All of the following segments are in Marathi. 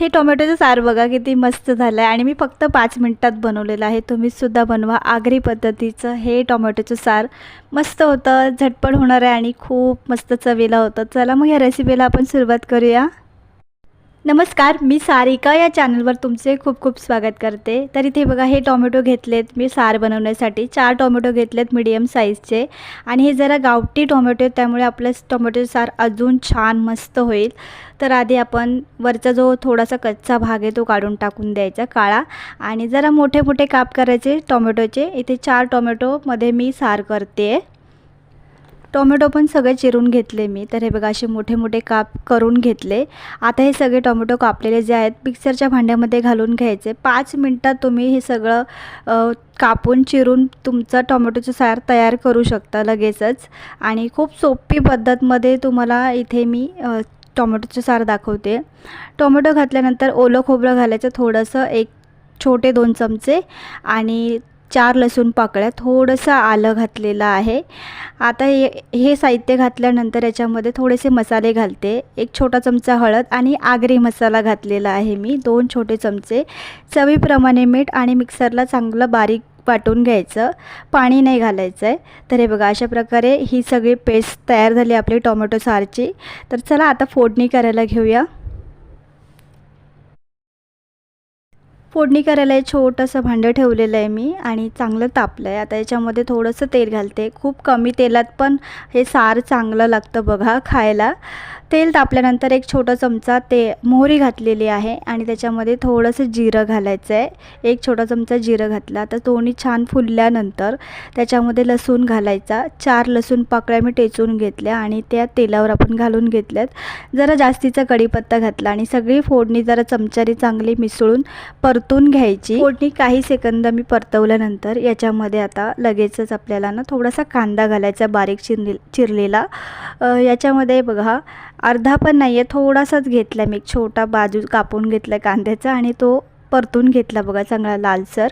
हे टोमॅटोचं सार बघा किती मस्त झालं आहे आणि मी फक्त पाच मिनटात बनवलेलं आहे. तुम्हीसुद्धा बनवा. आगरी पद्धतीचं हे टोमॅटोचं सार मस्त होतं. झटपट होणार आहे आणि खूप मस्त चवीला होतं. चला मग या रेसिपीला आपण सुरुवात करूया. नमस्कार मी सारिका या चॅनलवर तुमचे खूप खूप स्वागत करते. तर इथे बघा हे टोमॅटो घेतलेत मी सार बनवण्यासाठी. चार टोमॅटो घेतलेत मिडियम साईजचे आणि हे जरा गावठी टोमॅटो आहेत त्यामुळे आपलं टोमॅटो सार अजून छान मस्त होईल. तर आधी आपण वरचा जो थोडासा कच्चा भाग आहे तो काढून टाकून द्यायचा काळा. आणि जरा मोठे मोठे काप करायचे टोमॅटोचे. इथे चार टोमॅटोमध्ये मी सार करते टोमॅटो पण सगळे चिरून घेतले मी. तर हे बघा असे मोठे मोठे काप करून घेतले. आता हे सगळे टोमॅटो कापलेले जे आहेत मिक्सरच्या भांड्यामध्ये घालून घ्यायचे. पाच मिनटात तुम्ही हे सगळं कापून चिरून तुमचं टोमॅटोचं सार तयार करू शकता लगेचच. आणि खूप सोपी पद्धतमध्ये तुम्हाला इथे मी टोमॅटोचं सार दाखवते. टोमॅटो घातल्यानंतर ओलं खोबरं घालायचं थोडंसं एक छोटे दोन चमचे. आणि चार लसूण पाकळ्या थोडंसं आलं घातलेलं आहे. आता हे हे साहित्य घातल्यानंतर याच्यामध्ये थोडेसे मसाले घालते. एक छोटा चमचा हळद आणि आगरी मसाला घातलेला आहे मी. दोन छोटे चमचे चवीप्रमाणे मीठ आणि मिक्सरला चांगलं बारीक वाटून घ्यायचं. पाणी नाही घालायचं आहे तर हे बघा अशा प्रकारे ही सगळी पेस्ट तयार झाली आपली टोमॅटो सारची. तर चला आता फोडणी करायला घेऊया. फोडणी करायला हे छोटंसं भांडं ठेवलेलं आहे मी आणि चांगलं तापलं आहे आता याच्यामध्ये थोडंसं तेल घालते. खूप कमी तेलात पण हे सार चांगलं लागतं बघा खायला. तेल तापल्यानंतर एक छोटा चमचा ते मोहरी घातलेली आहे आणि त्याच्यामध्ये थोडंसं जिरं घालायचं आहे. एक छोटा चमचा जिरं घातला तर दोन्ही छान फुलल्यानंतर त्याच्यामध्ये लसूण घालायचा. चार लसूण पाकळ्या मी टेचून घेतल्या आणि त्या तेलावर आपण घालून घेतल्यात. जरा जास्तीचा कढीपत्ता घातला आणि सगळी फोडणी जरा चमच्याने चांगली मिसळून परतून घ्यायची. फोडणी काही सेकंद मी परतवल्यानंतर याच्यामध्ये आता लगेचच आपल्याला ना थोडासा कांदा घालायचा बारीक चिरले चिरलेला याच्यामध्ये बघा अर्धा पण नाही आहे थोडासाच घेतला मी. एक छोटा बाजू कापून घेतला कांद्याचा आणि तो परतून घेतला बघा चांगला लालसर.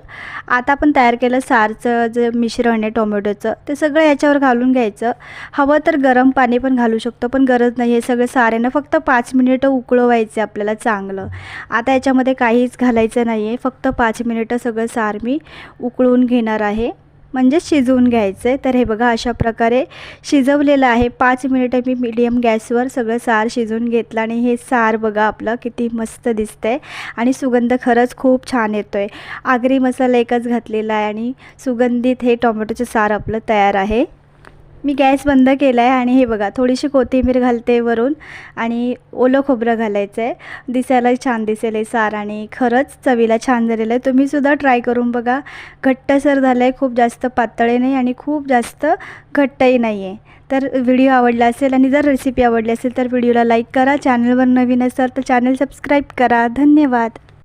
आता आपण तयार केलं सारचं जे मिश्रण आहे टोमॅटोचं ते सगळं याच्यावर घालून घ्यायचं. हवं तर गरम पाणी पण घालू शकतो पण गरज नाही. हे सगळं सार आहे ना फक्त पाच मिनिटं उकळवायचं आपल्याला चांगलं. आता याच्यामध्ये काहीच घालायचं नाही आहे फक्त पाच मिनिटं सगळं सार मी उकळून घेणार आहे. म्हणजेच शिजवून घ्यायचं. आहे तर हे बघा अशा प्रकारे शिजवलेलं आहे. पाच मिनिटं मी मीडियम गॅसवर सगळं सार शिजवून घेतलं आणि हे सार बघा आपलं किती मस्त दिसतं आहे आणि सुगंध खरंच खूप छान येतो आहे आगरी मसाला एकच घातलेला आहे आणि सुगंधित हे टोमॅटोचं सार आपलं तयार आहे. मी गॅस बंद केला आहे आणि हे बघा थोडीशी कोथिंबीर घालते वरून आणि ओलं खोबरं घालायचं आहे दिसायला छान दिसेल आहे सार आणि खरंच चवीला छान झालेलं आहे. तुम्हीसुद्धा ट्राय करून बघा. घट्टसर झालं आहे खूप जास्त पातळही नाही आणि खूप जास्त घट्टही नाही आहे तर व्हिडिओ आवडला असेल आणि जर रेसिपी आवडली असेल तर व्हिडिओला लाईक करा. चॅनलवर नवीन असाल तर चॅनल सबस्क्राईब करा. धन्यवाद.